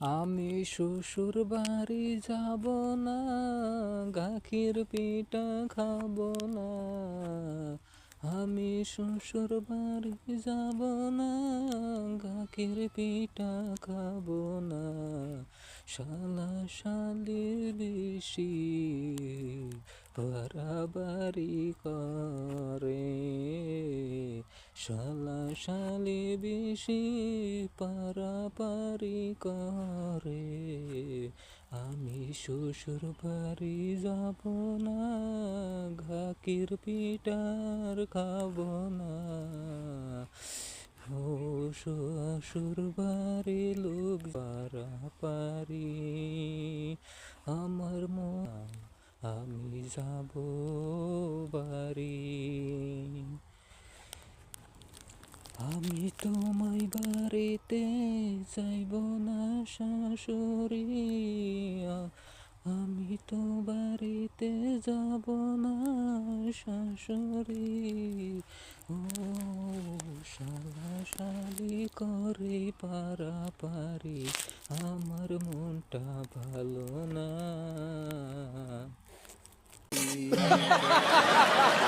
আমি শ্বশুর বাড়ি যাব না, গাখির পিঠা খাব না। আমি শ্বশুর বাড়ি যাব না, গাখির পিঠা খাব না। শালা শালির বেশি, বাড়াবাড়ি করে। শালা শালি বেশি পারাপারি করে। আমি শ্বশুর বাড়ি যাব না, ঘাকির পিটার খাব না। ও শ্বশুর বাড়ি লোক পারাপারি, আমার মন, আমি যাব বাড়ি। আমি তোমায় বাড়িতে যাইব না শাশুড়ি আমি তো বাড়িতে যাব না, শাশুড়ি। ও শালা শালি করে পারাপারি, আমার মনটা ভালো না।